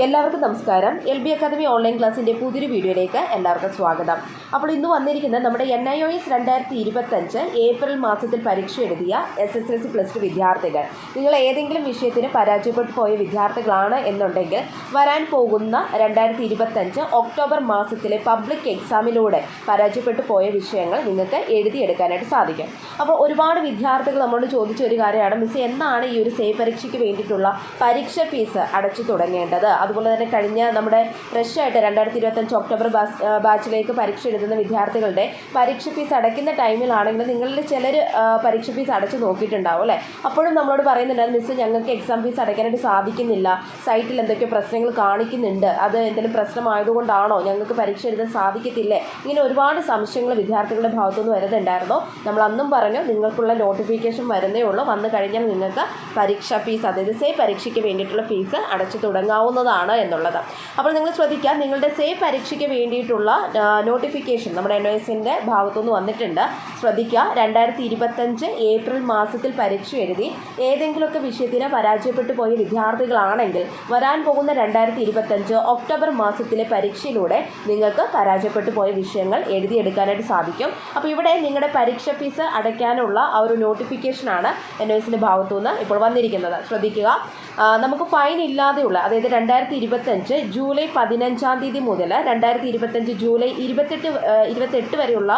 എല്ലാവർക്കും നമസ്കാരം. L B academy online ക്ലാസ്സിന്റെ പുതിയൊരു വീഡിയോയിലേക്ക് എല്ലാവർക്കും സ്വാഗതം. അപ്പോൾ ഇന്ന് വന്നിരിക്കുന്നത് നമ്മുടെ എൻ ഐ ഒ എസ് രണ്ടായിരത്തി ഇരുപത്തഞ്ച് ഏപ്രിൽ മാസത്തിൽ പരീക്ഷ എഴുതിയ S S L C plus two വിദ്യാർത്ഥികൾ. നിങ്ങൾ ഏതെങ്കിലും വിഷയത്തിന് പരാജയപ്പെട്ടു പോയ വിദ്യാർത്ഥികളാണ് എന്നുണ്ടെങ്കിൽ വരാൻ പോകുന്ന രണ്ടായിരത്തി ഇരുപത്തഞ്ച് ഒക്ടോബർ മാസത്തിലെ പബ്ലിക് എക്സാമിലൂടെ പരാജയപ്പെട്ടു പോയ വിഷയങ്ങൾ നിങ്ങൾക്ക് എഴുതിയെടുക്കാനായിട്ട് സാധിക്കും. അപ്പോൾ ഒരുപാട് വിദ്യാർത്ഥികൾ നമ്മളോട് ചോദിച്ച ഒരു കാര്യമാണ് മിസ് എന്നാണ് ഈ ഒരു സേ പരീക്ഷയ്ക്ക് വേണ്ടിയിട്ടുള്ള പരീക്ഷ ഫീസ് അടച്ചു തുടങ്ങേണ്ടത്? അതുപോലെ തന്നെ കഴിഞ്ഞ നമ്മുടെ ഫ്രഷ് ആയിട്ട് രണ്ടായിരത്തി ഇരുപത്തഞ്ച് ഒക്ടോബർ ബാച്ചിലേക്ക് പരീക്ഷ എഴുതുന്ന വിദ്യാർത്ഥികളുടെ പരീക്ഷ ഫീസ് അടയ്ക്കുന്ന ടൈമിലാണെങ്കിൽ നിങ്ങളിൽ ചിലർ പരീക്ഷ ഫീസ് അടച്ച് നോക്കിയിട്ടുണ്ടാവും അല്ലേ? അപ്പോഴും നമ്മളോട് പറയുന്നുണ്ടായിരുന്നു മിസ്സ് ഞങ്ങൾക്ക് എക്സാം ഫീസ് അടയ്ക്കാനായിട്ട് സാധിക്കുന്നില്ല. സൈറ്റിൽ എന്തൊക്കെ പ്രശ്നങ്ങൾ കാണിക്കുന്നുണ്ട്. അത് എന്തെങ്കിലും പ്രശ്നമായതുകൊണ്ടാണോ ഞങ്ങൾക്ക് പരീക്ഷ എഴുതാൻ സാധിക്കത്തില്ലേ? ഇങ്ങനെ ഒരുപാട് സംശയങ്ങൾ വിദ്യാർത്ഥികളുടെ ഭാഗത്തുനിന്ന് വരുന്നുണ്ടായിരുന്നു. നമ്മൾ അന്നും പറഞ്ഞു നിങ്ങൾക്കുള്ള നോട്ടിഫിക്കേഷൻ വരുന്നേ ഉള്ളൂ. വന്നു കഴിഞ്ഞാൽ നിങ്ങൾക്ക് പരീക്ഷാ ഫീസ് അതായത് സേ പരീക്ഷയ്ക്ക് വേണ്ടിയിട്ടുള്ള ഫീസ് അടച്ചു തുടങ്ങാവുന്നതാണ്. എന്നുള്ളത്. അപ്പോൾ നിങ്ങൾ ശ്രദ്ധിക്കുക നിങ്ങളുടെ സേ പരീക്ഷയ്ക്ക് വേണ്ടിയിട്ടുള്ള നോട്ടിഫിക്കേഷൻ നമ്മുടെ എൻ എസിന്റെ ഭാഗത്തുനിന്ന് വന്നിട്ടുണ്ട്. ശ്രദ്ധിക്കുക രണ്ടായിരത്തി ഇരുപത്തഞ്ച് ഏപ്രിൽ മാസത്തിൽ പരീക്ഷ എഴുതി ഏതെങ്കിലുമൊക്കെ വിഷയത്തിന് പരാജയപ്പെട്ടു പോയ വിദ്യാർത്ഥികളാണെങ്കിൽ വരാൻ പോകുന്ന രണ്ടായിരത്തി ഇരുപത്തഞ്ച് ഒക്ടോബർ മാസത്തിലെ പരീക്ഷയിലൂടെ നിങ്ങൾക്ക് പരാജയപ്പെട്ടു പോയ വിഷയങ്ങൾ എഴുതിയെടുക്കാനായിട്ട് സാധിക്കും. അപ്പോൾ ഇവിടെ നിങ്ങളുടെ പരീക്ഷ ഫീസ് അടയ്ക്കാനുള്ള ആ ഒരു നോട്ടിഫിക്കേഷനാണ് എൻ എസിന്റെ ഭാഗത്തുനിന്ന് ഇപ്പോൾ വന്നിരിക്കുന്നത്. ശ്രദ്ധിക്കുക. നമുക്ക് ഫൈൻ ഇല്ലാതെയുള്ള അതായത് രണ്ടായിരത്തി ഇരുപത്തഞ്ച് ജൂലൈ പതിനഞ്ചാം തീയതി മുതൽ രണ്ടായിരത്തി ഇരുപത്തഞ്ച് ജൂലൈ ഇരുപത്തെട്ട് ഇരുപത്തെട്ട് വരെയുള്ള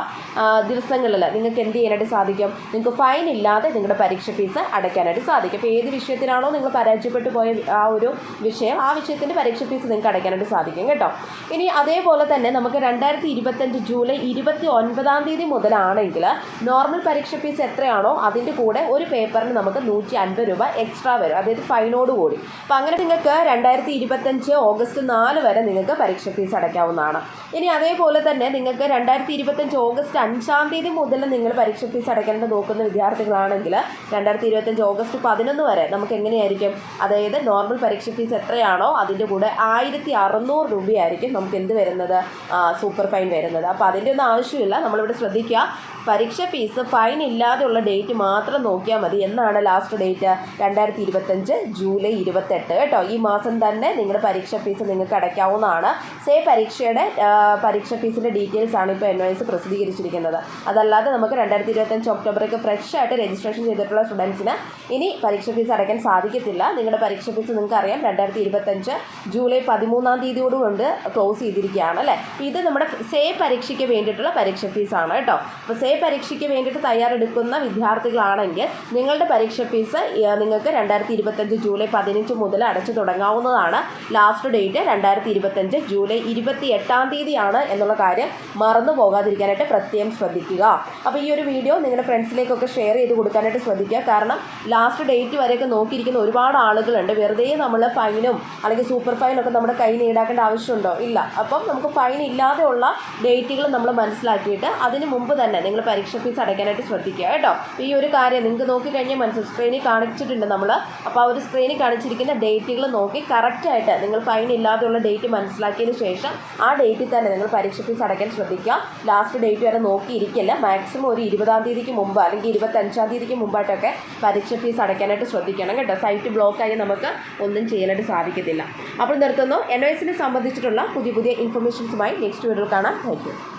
ദിവസങ്ങളിൽ നിങ്ങൾക്ക് എന്ത് ചെയ്യാനായിട്ട് സാധിക്കും? നിങ്ങൾക്ക് ഫൈൻ ഇല്ലാതെ നിങ്ങളുടെ പരീക്ഷ ഫീസ് അടയ്ക്കാനായിട്ട് സാധിക്കും. അപ്പോൾ ഏത് വിഷയത്തിനാണോ നിങ്ങൾ പരാജയപ്പെട്ടു പോയ ആ ഒരു വിഷയം ആ വിഷയത്തിന്റെ പരീക്ഷ ഫീസ് നിങ്ങൾക്ക് അടയ്ക്കാനായിട്ട് സാധിക്കും കേട്ടോ. ഇനി അതേപോലെ തന്നെ നമുക്ക് രണ്ടായിരത്തി ഇരുപത്തഞ്ച് ജൂലൈ ഇരുപത്തി ഒൻപതാം തീയതി മുതലാണെങ്കിൽ നോർമൽ പരീക്ഷ ഫീസ് എത്രയാണോ അതിന്റെ കൂടെ ഒരു പേപ്പറിന് നമുക്ക് നൂറ്റി അൻപത് രൂപ എക്സ്ട്രാ വരും. അതായത് ഫൈനോട് കൂടി അപ്പോൾ അങ്ങനെ നിങ്ങൾക്ക് രണ്ടായിരത്തി ഇരുപത്തഞ്ച് ഓഗസ്റ്റ് നാല് വരെ നിങ്ങൾക്ക് പരീക്ഷ ഫീസ് അടയ്ക്കാവുന്നതാണ്. ഇനി അതേപോലെ തന്നെ നിങ്ങൾക്ക് രണ്ടായിരത്തി ഇരുപത്തഞ്ച് ഓഗസ്റ്റ് അഞ്ചാം തീയതി മുതൽ നിങ്ങൾ പരീക്ഷ ഫീസ് അടയ്ക്കേണ്ടത് നോക്കുന്ന വിദ്യാർത്ഥികളാണെങ്കിൽ രണ്ടായിരത്തി ഇരുപത്തഞ്ച് ഓഗസ്റ്റ് പതിനൊന്ന് വരെ നമുക്ക് എങ്ങനെയായിരിക്കും? അതായത് നോർമൽ പരീക്ഷ ഫീസ് എത്രയാണോ അതിന്റെ കൂടെ ആയിരത്തി അറുന്നൂറ് രൂപയായിരിക്കും നമുക്ക് എന്ത് വരുന്നത്? സൂപ്പർ ഫൈൻ വരുന്നത്. അപ്പോൾ അതിന്റെ ഒന്നും ആവശ്യമില്ല. നമ്മളിവിടെ ശ്രദ്ധിക്കുക. പരീക്ഷ ഫീസ് ഫൈൻ ഇല്ലാതെയുള്ള ഡേറ്റ് മാത്രം നോക്കിയാൽ മതി. എന്നാണ് ലാസ്റ്റ് ഡേറ്റ് രണ്ടായിരത്തി ഇരുപത്തഞ്ച് ജൂലൈ ഇരുപത്തെട്ട്. കേട്ടോ ഈ മാസം തന്നെ നിങ്ങളുടെ പരീക്ഷ ഫീസ് നിങ്ങൾക്ക് അടയ്ക്കാവുന്നതാണ്. സേ പരീക്ഷയുടെ പരീക്ഷ ഫീസിന്റെ ഡീറ്റെയിൽസ് ആണ് ഇപ്പോൾ എൻ പ്രസിദ്ധീകരിച്ചിരിക്കുന്നത്. അതല്ലാതെ നമുക്ക് രണ്ടായിരത്തി ഇരുപത്തഞ്ച് ഒക്ടോബറേക്ക് ഫ്രഷ് ആയിട്ട് രജിസ്ട്രേഷൻ ചെയ്തിട്ടുള്ള സ്റ്റുഡൻസിന് ഇനി പരീക്ഷ ഫീസ് അടയ്ക്കാൻ സാധിക്കത്തില്ല. നിങ്ങളുടെ പരീക്ഷ ഫീസ് നിങ്ങൾക്ക് അറിയാം രണ്ടായിരത്തി ഇരുപത്തഞ്ച് ജൂലൈ പതിമൂന്നാം തീയതിയോട് കൊണ്ട് ക്ലോസ് ചെയ്തിരിക്കുകയാണ് അല്ലേ? ഇത് നമ്മുടെ സേ പരീക്ഷയ്ക്ക് വേണ്ടിയിട്ടുള്ള പരീക്ഷ ഫീസാണ് കേട്ടോ. അപ്പോൾ സേ പരീക്ഷയ്ക്ക് വേണ്ടിയിട്ട് തയ്യാറെടുക്കുന്ന വിദ്യാർത്ഥികളാണെങ്കിൽ നിങ്ങളുടെ പരീക്ഷ ഫീസ് നിങ്ങൾക്ക് രണ്ടായിരത്തി ഇരുപത്തഞ്ച് ജൂലൈ പതിനഞ്ച് മുതൽ അടച്ചു തുടങ്ങാവുന്നതാണ്. ലാസ്റ്റ് ഡേറ്റ് രണ്ടായിരത്തി ഇരുപത്തഞ്ച് ജൂലൈ ഇരുപത്തി എട്ടാം തീയതിയാണ് എന്നുള്ള കാര്യം മറന്നു പോകാതിരിക്കാനായിട്ട് പ്രത്യേകം ശ്രദ്ധിക്കുക. അപ്പോൾ ഈ ഒരു വീഡിയോ നിങ്ങളുടെ ഫ്രണ്ട്സിലേക്കൊക്കെ ഷെയർ ചെയ്ത് കൊടുക്കാനായിട്ട് ശ്രദ്ധിക്കുക. കാരണം ലാസ്റ്റ് ഡേറ്റ് വരെയൊക്കെ നോക്കിയിരിക്കുന്ന ഒരുപാട് ആളുകളുണ്ട്. വെറുതെ നമ്മൾ ഫൈനും അല്ലെങ്കിൽ സൂപ്പർ ഫൈനൊക്കെ നമ്മുടെ നിന്ന് ഈടാക്കേണ്ട ആവശ്യമുണ്ടോ? ഇല്ല. അപ്പം നമുക്ക് ഫൈൻ ഇല്ലാതെയുള്ള ഡേറ്റുകൾ നമ്മൾ മനസ്സിലാക്കിയിട്ട് അതിന് മുമ്പ് തന്നെ നിങ്ങൾ പരീക്ഷ ഫീസ് അടയ്ക്കാനായിട്ട് ശ്രദ്ധിക്കുക കേട്ടോ. ഈ ഒരു കാര്യം നിങ്ങൾക്ക് നോക്കിക്കഴിഞ്ഞാൽ മനസ്സിൽ സ്ക്രീനിൽ കാണിച്ചിട്ടുണ്ട് നമ്മൾ അപ്പോൾ ആ ഒരു സ്ക്രീനിൽ കാണിച്ചിരിക്കുന്ന ഡേറ്റുകൾ നോക്കി കറക്റ്റായിട്ട് നിങ്ങൾ ഫൈൻ ഇല്ലാതെയുള്ള ഡേറ്റ് മനസ്സിലാക്കിയതിന് ശേഷം ആ ഡേറ്റിൽ തന്നെ നിങ്ങൾ പരീക്ഷ ഫീസ് അടയ്ക്കാൻ ശ്രദ്ധിക്കുക. ലാസ്റ്റ് ഡേറ്റ് വരെ നോക്കിയിരിക്കില്ല. മാക്സിമം ഒരു ഇരുപതാം തീയതിക്ക് മുമ്പ് അല്ലെങ്കിൽ ഇരുപത്തഞ്ചാം തീയതിക്ക് മുമ്പായിട്ടൊക്കെ പരീക്ഷ ഫീസ് അടയ്ക്കാനായിട്ട് ശ്രദ്ധിക്കണം കേട്ടോ. സൈറ്റ് ബ്ലോക്കായി നമുക്ക് ഒന്നും ചെയ്യാനായിട്ട് സാധിക്കത്തില്ല. അപ്പോൾ നിർത്തുന്നു. എൻ ഒ എസിനെ സംബന്ധിച്ചിട്ടുള്ള പുതിയ പുതിയ ഇൻഫർമേഷൻസുമായി നെക്സ്റ്റ് വീഡിയോ കാണാം. താങ്ക്